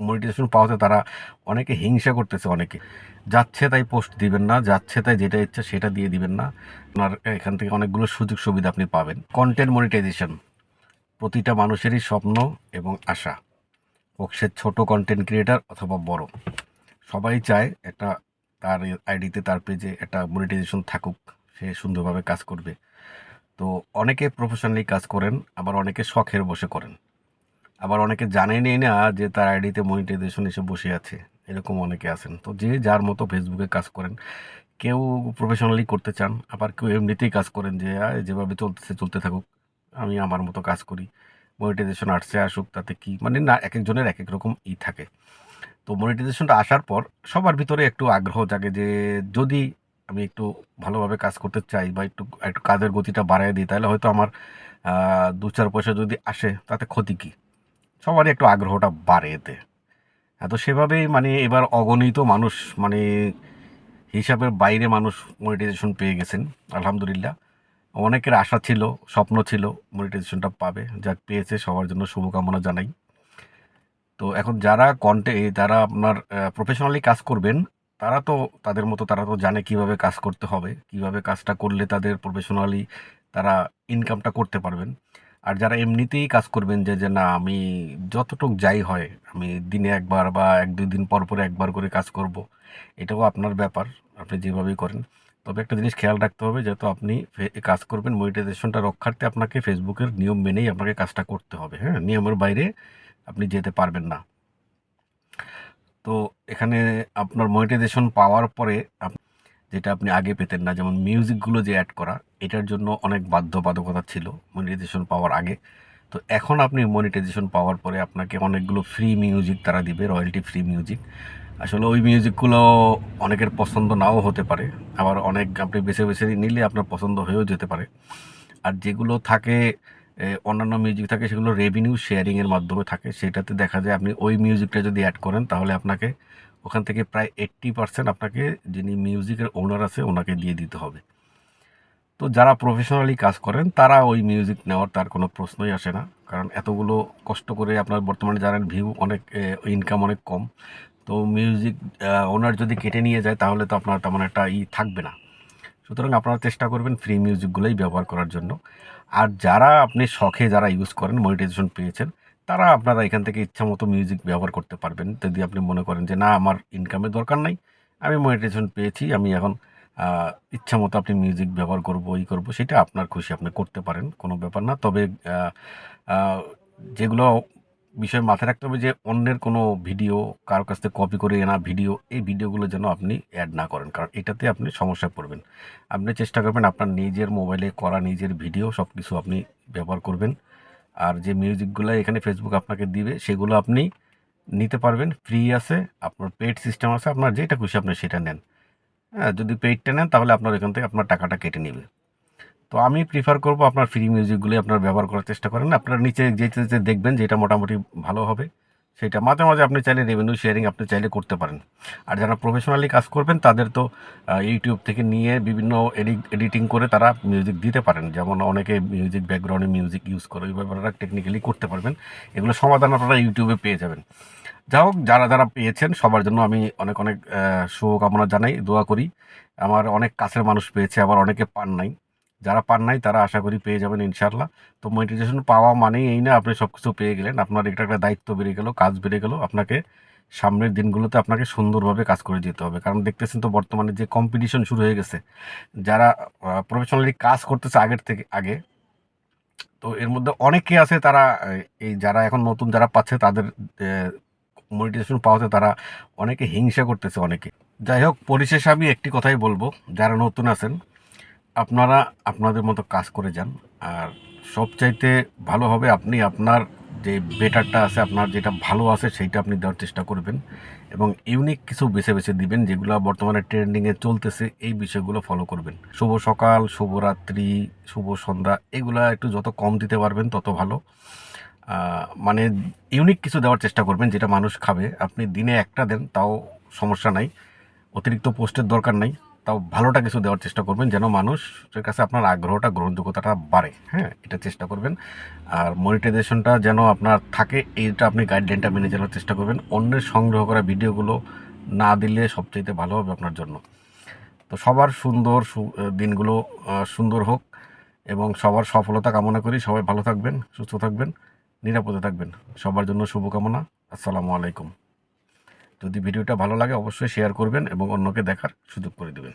Monetization পাওয়াতে তারা অনেকে হিংসা করতেছে, অনেকে। যাচ্ছে তাই পোস্ট দিবেন না, যাচ্ছে তাই যেটা ইচ্ছা সেটা দিয়ে দিবেন না। আপনার এখান থেকে অনেকগুলো সুযোগ সুবিধা আপনি পাবেন। কন্টেন্ট মনিটাইজেশন প্রতিটা মানুষেরই স্বপ্ন এবং আশা। হোক সে ছোটো কন্টেন্ট ক্রিয়েটার অথবা বড়। সবাই চায় একটা তার আইডিতে, তার পেজে একটা মনিটাইজেশন থাকুক। সে সুন্দরভাবে কাজ করবে। তো অনেকে প্রফেশনালি কাজ করেন, আবার অনেকে শখের বসে করেন। আবার অনেকে জানেনই না যে তার আইডিতে মনিটাইজেশন এসে বসে আছে, এরকম অনেকে আছেন। তো যে যার মতো ফেসবুকে কাজ করেন, কেউ প্রফেশনালি করতে চান, আবার কেউ এমনিতেই কাজ করেন যে যেভাবে চলতেছে, চলতে থাকুক, আমি আমার মতো কাজ করি মনিটাইজেশন আসছে, আসুক, তাতে কি? মানে না এক একজনের এক এক রকম ই থাকে। তো মনিটাইজেশনটা আসার পর সবার ভিতরে একটু আগ্রহ জাগে যে, যদি আমি একটু ভালোভাবে কাজ করতে চাই বা একটু একটু কাজের গতিটা বাড়ায় দিই, তাহলে হয়তো আমার দু চার পয়সা যদি আসে, তাতে ক্ষতি কী? সবারই একটু আগ্রহটা বাড়ে এতে। হ্যাঁ, তো সেভাবেই মানে এবার অগণিত মানুষ মানে হিসাবের বাইরে মানুষ মনিটাইজেশন পেয়ে গেছেন আলহামদুলিল্লাহ। অনেকের আশা ছিল স্বপ্ন ছিল মনিটাইজেশনটা পাবে যা পেয়েছে সবার জন্য শুভকামনা জানাই। তো এখন যারা কন্টে যারা আপনার প্রফেশনালি কাজ করবেন তারা তো তাদের মতো তারা তো জানে কীভাবে কাজ করতে হবে কীভাবে কাজটা করলে তাদের প্রফেশনালি তারা ইনকামটা করতে পারবেন। আর যারা এমনিতেই কাজ করবেন যে যে না, আমি যতটুক যাই হয়, আমি দিনে একবার বা এক দুই দিন পর পর একবার করে কাজ করব, এটাও আপনার ব্যাপার, আপনি যেভাবেই করেন। তবে একটা জিনিস খেয়াল রাখতে হবে, যেহেতু আপনি কাজ করবেন মনিটাইজেশনটা রক্ষার্থে আপনাকে ফেসবুকের নিয়ম মেনেই আপনাকে কাজটা করতে হবে হ্যাঁ? নিয়মের বাইরে আপনি যেতে পারবেন না। তো এখানে আপনার মনিটাইজেশন পাওয়ার পরে যেটা আপনি আগে পেতেন না, যেমন মিউজিকগুলো যে অ্যাড করা, এটার জন্য অনেক বাধ্যবাধকতা ছিল মনিটাইজেশন পাওয়ার আগে। তো এখন আপনি মনিটাইজেশন পাওয়ার পরে আপনাকে অনেকগুলো ফ্রি মিউজিক তারা দিবে রয়্যালটি ফ্রি মিউজিক আসলে ওই মিউজিকগুলো অনেকের পছন্দ নাও হতে পারে, আবার অনেক আপনি বেছে বেছে নিলে আপনার পছন্দ হয়েও যেতে পারে। আর যেগুলো থাকে অন্যান্য মিউজিক থাকে, সেগুলো রেভিনিউ শেয়ারিংয়ের মাধ্যমে থাকে। সেটাতে দেখা যায় আপনি ওই মিউজিকটা যদি অ্যাড করেন, তাহলে আপনাকে ওখান থেকে প্রায় এইট্টি পার্সেন্ট আপনাকে যিনি মিউজিকের ওনার আছে, ওনাকে দিয়ে দিতে হবে। তো যারা প্রফেশনালি কাজ করেন, তারা ওই মিউজিক নেওয়ার তার কোনো প্রশ্নই আসে না। কারণ এতগুলো কষ্ট করে আপনার বর্তমানে জানেন ভিউ অনেক ইনকাম অনেক কম। তো মিউজিক ওনার যদি কেটে নিয়ে যায়, তাহলে তো আপনার তেমন একটা ই থাকবে না। সুতরাং আপনারা চেষ্টা করবেন ফ্রি মিউজিকগুলোই ব্যবহার করার জন্য। আর যারা আপনি শখে যারা ইউজ করেন মনিটাইজেশন পেয়েছেন তারা আপনারা এখান থেকে ইচ্ছা মতো মিউজিক ব্যবহার করতে পারবেন। যদি আপনি মনে করেন যে, না, আমার ইনকামের দরকার নাই, আমি মনিটাইজেশন পেয়েছি, আমি এখন ইচ্ছা মতো আপনি মিউজিক ব্যবহার করব, ই করব, সেটা আপনার খুশি আপনি করতে পারেন, কোনো ব্যাপার না। তবে যেগুলো বিষয় মাথায় রাখতে হবে যে, অন্যের কোনো ভিডিও কারোর কাছ থেকে কপি করে এনা ভিডিও এই ভিডিওগুলো যেন আপনি অ্যাড না করেন, কারণ এটাতে আপনি সমস্যায় পড়বেন। আপনি চেষ্টা করবেন আপনার নিজের মোবাইলে করা, নিজের ভিডিও সব কিছু আপনি ব্যবহার করবেন। আর যে মিউজিকগুলো এখানে ফেসবুক আপনাকে দিবে, সেগুলো আপনি নিতে পারবেন ফ্রি আছে, আপনার পেড সিস্টেম আছে, আপনার যেটা খুশি আপনি সেটা নেন। হ্যাঁ যদি পেইডটা নেন, তাহলে আপনার এখান থেকে আপনার টাকাটা কেটে নেবে। তো আমি প্রিফার করব আপনার ফ্রি মিউজিকগুলি আপনার ব্যবহার করার চেষ্টা করেন, আপনার নিচে যেতে যেতে দেখবেন যেটা মোটামুটি ভালো হবে। সেটা মাঝে মাঝে আপনি চাইলে রেভিনিউ শেয়ারিং আপনি চাইলে করতে পারেন। আর যারা প্রফেশনালি কাজ করবেন, তাদের তো ইউটিউব থেকে নিয়ে বিভিন্ন এডিটিং করে তারা মিউজিক দিতে পারেন। যেমন অনেকে মিউজিক ব্যাকগ্রাউন্ডে মিউজিক ইউজ করে, ওই ব্যাপারটা টেকনিক্যালি করতে পারবেন। এগুলো সমাধান আপনারা ইউটিউবে পেয়ে যাবেন। যা হোক, যারা যারা পেয়েছেন, সবার জন্য আমি অনেক অনেক শুভকামনা জানাই, দোয়া করি। আমার অনেক কাছের মানুষ পেয়েছে, আবার অনেকে পান নাই। যারা পান নাই, তারা আশা করি পেয়ে যাবেন ইনশাল্লাহ তো মনিটাইজেশন পাওয়া মানেই এই না, আপনি সব কিছু পেয়ে গেলেন। আপনার এটা একটা দায়িত্ব বেড়ে গেল, কাজ বেড়ে গেল। আপনাকে সামনের দিনগুলোতে আপনাকে সুন্দরভাবে কাজ করে যেতে হবে। কারণ দেখতেছেন তো বর্তমানে যে কম্পিটিশন শুরু হয়ে গেছে, যারা প্রফেশনালি কাজ করতেছে আগের থেকে, আগে, তো এর মধ্যে অনেকে আছে তারা এই যারা এখন নতুন যারা পাচ্ছে তাদের মনিটাইজেশন পাওয়াতে তারা অনেকে হিংসা করতেছে অনেকে। যাই হোক, পরিশেষে আমি একটি কথাই বলব, যারা নতুন আছেন আপনারা আপনাদের মতো কাজ করে যান। আর সবচাইতে ভালো হবে আপনি আপনার যে বেটারটা আছে, আপনার যেটা ভালো আছে সেইটা আপনি দেওয়ার চেষ্টা করবেন এবং ইউনিক কিছু বেছে বেছে দিবেন যেগুলো বর্তমানে ট্রেন্ডিংয়ে চলতেছে, এই বিষয়গুলো ফলো করবেন। শুভ সকাল শুভরাত্রি শুভ সন্ধ্যা, এগুলা একটু যত কম দিতে পারবেন তত ভালো। মানে ইউনিক কিছু দেওয়ার চেষ্টা করবেন যেটা মানুষ খাবে। আপনি দিনে একটা দেন, তাও সমস্যা নাই। অতিরিক্ত পোস্টের দরকার নাই। তাও ভালোটা কিছু দেওয়ার চেষ্টা করবেন যেন মানুষের কাছে আপনার আগ্রহটা, গ্রহণযোগ্যতাটা বাড়ে। হ্যাঁ এটা চেষ্টা করবেন। আর মনিটাইজেশনটা যেন আপনার থাকে, এইটা আপনি গাইডলাইনটা মেনে চলার চেষ্টা করবেন। অন্যের সংগ্রহ করা ভিডিওগুলো না দিলে সবচাইতে ভালো হবে আপনার জন্য। তো সবার সুন্দর দিনগুলো সুন্দর হোক এবং সবার সফলতা কামনা করি। সবাই ভালো থাকবেন, সুস্থ থাকবেন, নিরাপদে থাকবেন। সবার জন্য শুভকামনা। আসসালামু আলাইকুম। যদি ভিডিওটা ভালো লাগে অবশ্যই শেয়ার করবেন এবং অন্যকে দেখার সুযোগ করে দেবেন।